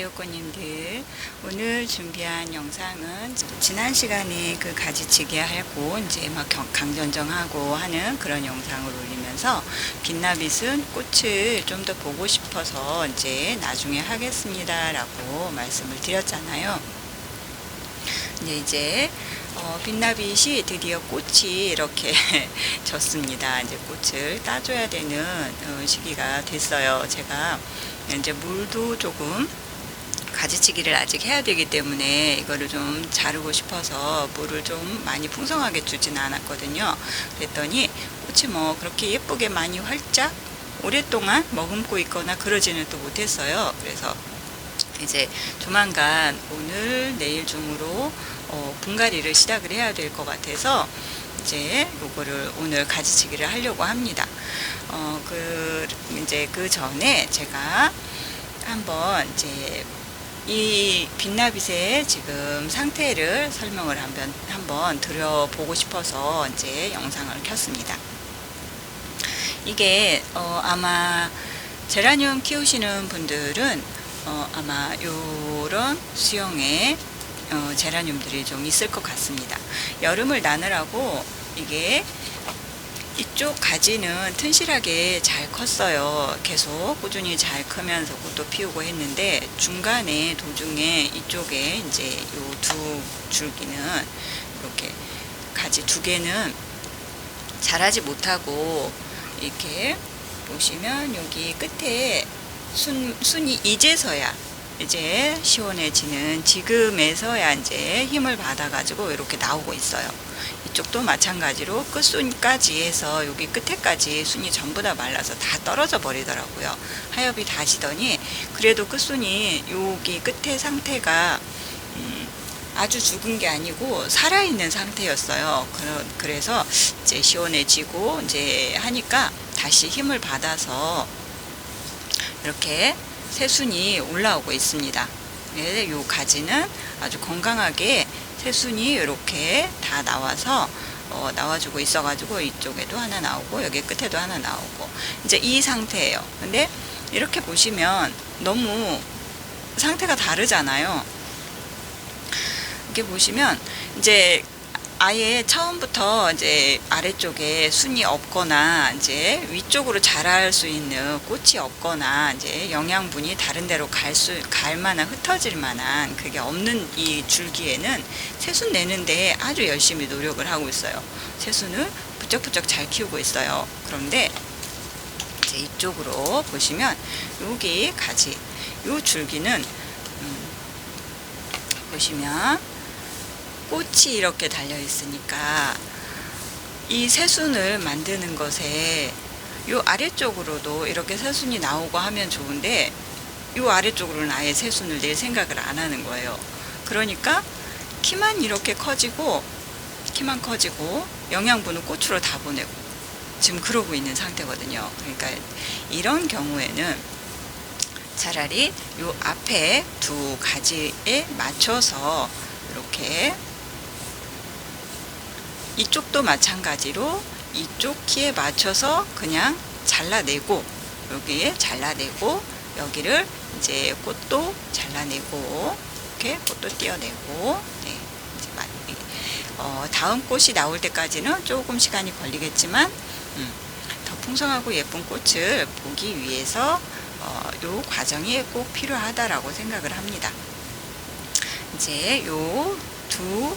꽃님들. 오늘 준비한 영상은 지난 시간에 그 가지치기 하고 이제 막 경- 강전정하고 하는 그런 영상을 올리면서 빛나빛은 꽃을 좀 더 보고 싶어서 이제 나중에 하겠습니다 라고 말씀을 드렸잖아요. 이제 이제 어, 빛나빛이 드디어 꽃이 이렇게 졌습니다. 이제 꽃을 따줘야 되는 어, 시기가 됐어요. 제가 이제 물도 조금 가지치기를 아직 해야 되기 때문에 이거를 좀 자르고 싶어서 물을 좀 많이 풍성하게 주진 않았거든요. 그랬더니 꽃이 뭐 그렇게 예쁘게 많이 활짝 오랫동안 머금고 있거나 그러지는 또 못했어요. 그래서 이제 조만간 오늘 내일 중으로 어, 분갈이를 시작을 해야 될 것 같아서 이제 요거를 오늘 가지치기를 하려고 합니다. 어, 그 이제 그 전에 제가 한번 이제 이 빛나빛의 지금 상태를 설명을 한번 한번 드려보고 싶어서 이제 영상을 켰습니다. 이게 어, 아마 제라늄 키우시는 분들은 어, 아마 요런 수영의 어, 제라늄들이 좀 있을 것 같습니다. 여름을 나느라고 이게 이쪽 가지는 튼실하게 잘 컸어요. 계속 꾸준히 잘 크면서 꽃도 피우고 했는데 중간에 도중에 이쪽에 이제 요 두 줄기는 이렇게 가지 두 개는 자라지 못하고 이렇게 보시면 여기 끝에 순, 순이 이제서야 이제 시원해지는 지금에서야 이제 힘을 받아가지고 이렇게 나오고 있어요. 이쪽도 마찬가지로 끝순까지 해서 여기 끝에까지 순이 전부 다 말라서 다 떨어져 버리더라고요. 하엽이 다지더니 그래도 끝순이 여기 끝에 상태가 음, 아주 죽은 게 아니고 살아있는 상태였어요. 그러- 그래서 이제 시원해지고 이제 하니까 다시 힘을 받아서 이렇게 새순이 올라오고 있습니다. 네, 요 가지는 아주 건강하게 새순이 이렇게 다 나와서 어, 나와주고 있어가지고 이쪽에도 하나 나오고 여기 끝에도 하나 나오고 이제 이 상태예요. 근데 이렇게 보시면 너무 상태가 다르잖아요. 이렇게 보시면 이제 아예 처음부터 이제 아래쪽에 순이 없거나 이제 위쪽으로 자랄 수 있는 꽃이 없거나 이제 영양분이 다른 데로 갈 수, 갈 만한 흩어질 만한 그게 없는 이 줄기에는 새순 내는데 아주 열심히 노력을 하고 있어요. 새순을 부쩍부쩍 잘 키우고 있어요. 그런데 이제 이쪽으로 보시면 여기 가지, 요 줄기는 음, 보시면 꽃이 이렇게 달려 있으니까 이 새순을 만드는 것에 요 아래쪽으로도 이렇게 새순이 나오고 하면 좋은데 요 아래쪽으로는 아예 새순을 낼 생각을 안 하는 거예요. 그러니까 키만 이렇게 커지고 키만 커지고 영양분은 꽃으로 다 보내고 지금 그러고 있는 상태거든요. 그러니까 이런 경우에는 차라리 요 앞에 두 가지에 맞춰서 이렇게 이쪽도 마찬가지로 이쪽 키에 맞춰서 그냥 잘라내고 여기에 잘라내고 여기를 이제 꽃도 잘라내고 이렇게 꽃도 띄어내고 네, 어, 다음 꽃이 나올 때까지는 조금 시간이 걸리겠지만 음, 더 풍성하고 예쁜 꽃을 보기 위해서 어, 요 과정이 꼭 필요하다라고 생각을 합니다. 이제 요두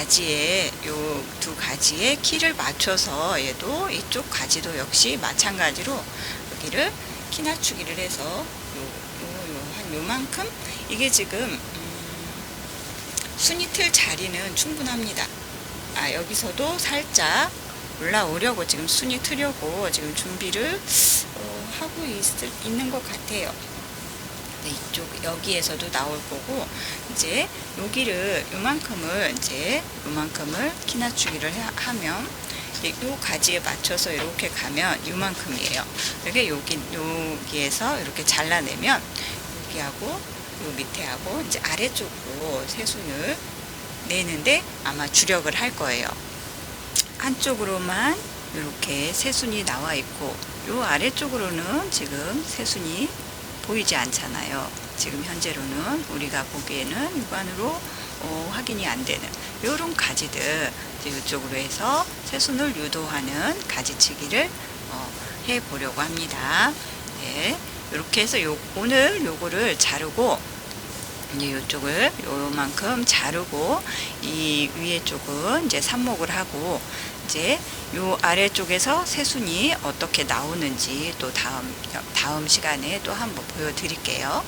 가지에 요 두 가지의 키를 맞춰서 얘도 이쪽 가지도 역시 마찬가지로 여기를 키 낮추기를 해서 요 요 요 한 요만큼 이게 지금 음, 순이 틀 자리는 충분합니다. 아 여기서도 살짝 올라오려고 지금 순이 트려고 지금 준비를 어, 하고 있을, 있는 것 같아요. 네, 이쪽 여기에서도 나올 거고 이제 여기를 요만큼을 이제 요만큼을 키 낮추기를 해- 하면 요 가지에 맞춰서 이렇게 가면 요만큼이에요. 이렇게 여기 여기에서 이렇게 잘라내면 여기하고 요 밑에하고 이제 아래쪽으로 새순을 내는데 아마 주력을 할 거예요. 한쪽으로만 이렇게 새순이 나와 있고 요 아래쪽으로는 지금 새순이 보이지 않잖아요. 지금 현재로는 우리가 보기에는 육안으로 어, 확인이 안 되는 이런 가지들 이쪽으로 해서 새순을 유도하는 가지치기를 어, 해 보려고 합니다. 네, 이렇게 해서 요, 오늘 요거를 자르고 이제 요쪽을 요만큼 자르고 이 위에 쪽은 이제 삽목을 하고 이제 요 아래쪽에서 새순이 어떻게 나오는지 또 다음 다음 시간에 또 한번 보여드릴게요.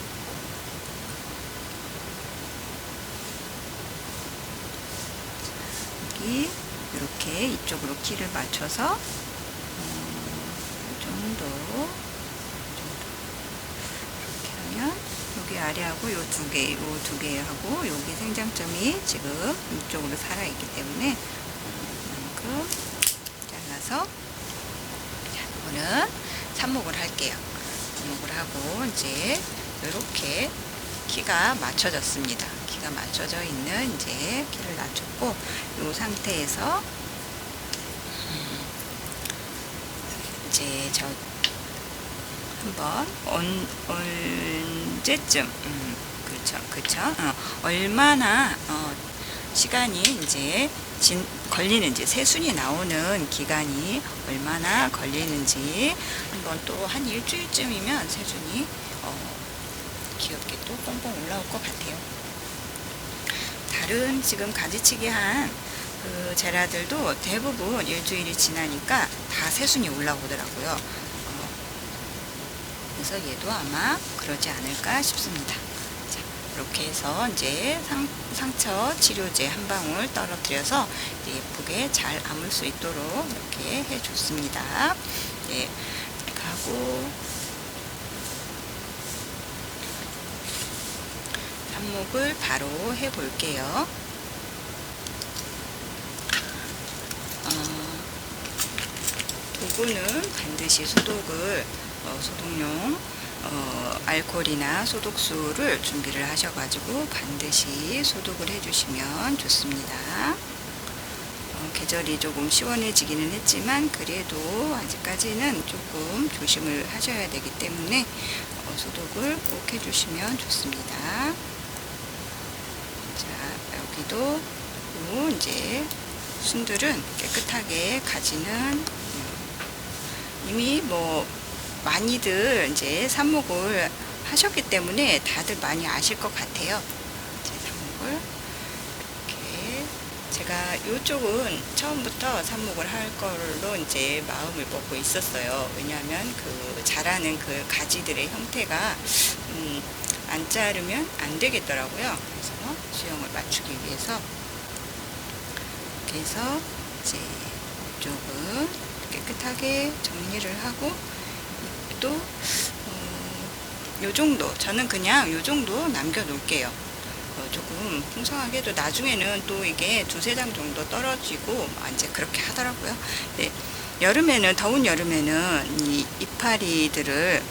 여기 이렇게 이쪽으로 키를 맞춰서 음, 이 정도 이 정도 이렇게 하면 아래하고 요 두 개, 요 두 개하고 여기 생장점이 지금 이쪽으로 살아있기 때문에 이만큼 잘라서 자, 이거는 삽목을 할게요. 삽목을 하고 이제 이렇게 키가 맞춰졌습니다. 키가 맞춰져 있는 이제 키를 낮췄고 이 상태에서 음, 이제 저 한번 언, 언제쯤 음, 그렇죠 그렇죠 어, 얼마나 어, 시간이 이제 진, 걸리는지 새순이 나오는 기간이 얼마나 걸리는지 한번 또 한 일주일쯤이면 새순이 어, 귀엽게 또 뽕뽕 올라올 것 같아요. 다른 지금 가지치기 한 그 제라들도 대부분 일주일이 지나니까 다 새순이 올라오더라고요. 어, 그래서 얘도 아마 그러지 않을까 싶습니다. 자, 이렇게 해서 이제 상, 상처 치료제 한 방울 떨어뜨려서 예쁘게 잘 아물 수 있도록 이렇게 해줬습니다. 네, 이렇게 하고 삽목을 바로 해볼게요. 어, 도구는 반드시 소독을 어, 소독용 어, 알코올이나 소독수를 준비를 하셔가지고 반드시 소독을 해주시면 좋습니다. 어, 계절이 조금 시원해지기는 했지만 그래도 아직까지는 조금 조심을 하셔야 되기 때문에 어, 소독을 꼭 해주시면 좋습니다. 자 여기도 요 이제 순들은 깨끗하게 가지는 음, 이미 뭐 많이들 이제 삽목을 하셨기 때문에 다들 많이 아실 것 같아요. 이제 삽목을 이렇게 제가 이쪽은 처음부터 삽목을 할 걸로 이제 마음을 먹고 있었어요. 왜냐하면 그 자라는 그 가지들의 형태가 음, 안 자르면 안 되겠더라고요. 그래서 수영을 맞추기 위해서 그래서 이제 이쪽은 깨끗하게 정리를 하고 또 어, 요 정도 저는 그냥 요 정도 남겨 놓을게요. 어, 조금 풍성하게도 나중에는 또 이게 두세 장 정도 떨어지고 아, 이제 그렇게 하더라고요. 네, 여름에는 더운 여름에는 이 이파리들을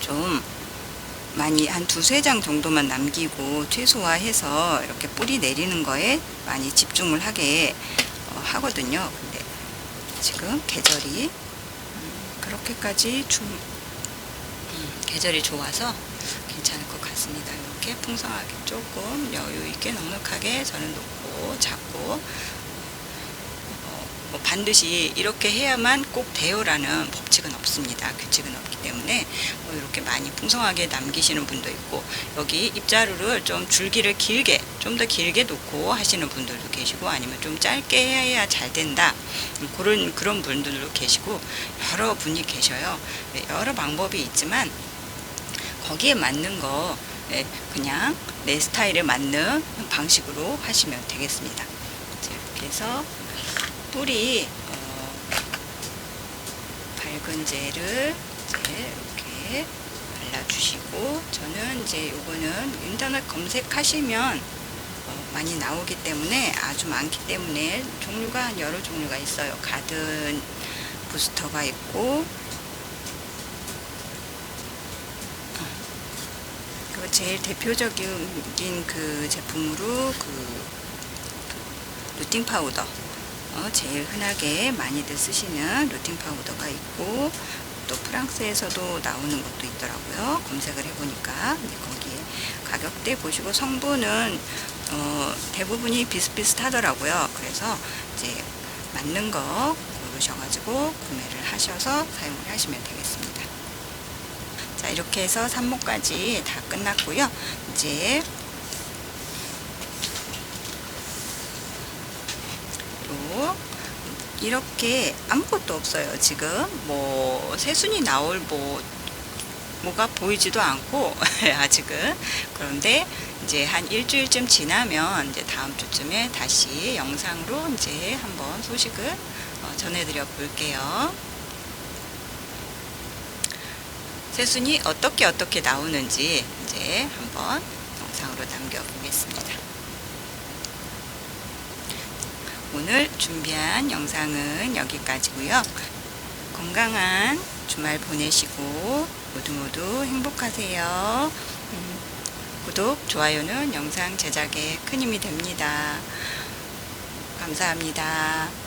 좀 많이 한 두세 장 정도만 남기고 최소화해서 이렇게 뿌리 내리는 거에 많이 집중을 하게 어, 하거든요. 근데 지금 계절이 음, 그렇게까지 좀 음, 계절이 좋아서 괜찮을 것 같습니다. 이렇게 풍성하게 조금 여유 있게 넉넉하게 저는 놓고 잡고 어, 뭐 반드시 이렇게 해야만 꼭 돼요라는 법칙은 없습니다. 규칙은 없기 때문에 뭐 이렇게 많이 풍성하게 남기시는 분도 있고 여기 입자루를 좀 줄기를 길게 좀 더 길게 놓고 하시는 분들도 계시고 아니면 좀 짧게 해야 잘 된다 음, 그런 그런 분들도 계시고 여러 분이 계셔요. 네, 여러 방법이 있지만 거기에 맞는 거 네, 그냥 내 스타일에 맞는 방식으로 하시면 되겠습니다. 자, 이렇게 해서 뿌리. 어, 밝은 젤을 이제 이렇게 발라주시고 저는 이제 요거는 인터넷 검색하시면 어, 많이 나오기 때문에 아주 많기 때문에 종류가 한 여러 종류가 있어요. 가든 부스터가 있고. 그 제일 대표적인 그 제품으로 그 루팅 파우더. 어, 제일 흔하게 많이들 쓰시는 루팅 파우더가 있고 또 프랑스에서도 나오는 것도 있더라고요. 검색을 해보니까 거기에 가격대 보시고 성분은 어, 대부분이 비슷비슷하더라고요. 그래서 이제 맞는 거 고르셔가지고 구매를 하셔서 사용을 하시면 되겠습니다. 자 이렇게 해서 산모까지 다 끝났고요. 이제 또 이렇게 아무것도 없어요. 지금 뭐 새순이 나올 뭐 뭐가 보이지도 않고 아직은 그런데 이제 한 일주일쯤 지나면 이제 다음 주쯤에 다시 영상으로 이제 한번 소식을 어, 전해드려 볼게요. 새순이 어떻게 어떻게 나오는지 이제 한번 영상으로 남겨 보겠습니다. 오늘 준비한 영상은 여기까지고요. 건강한 주말 보내시고 모두 모두 행복하세요. 음, 구독, 좋아요는 영상 제작에 큰 힘이 됩니다. 감사합니다.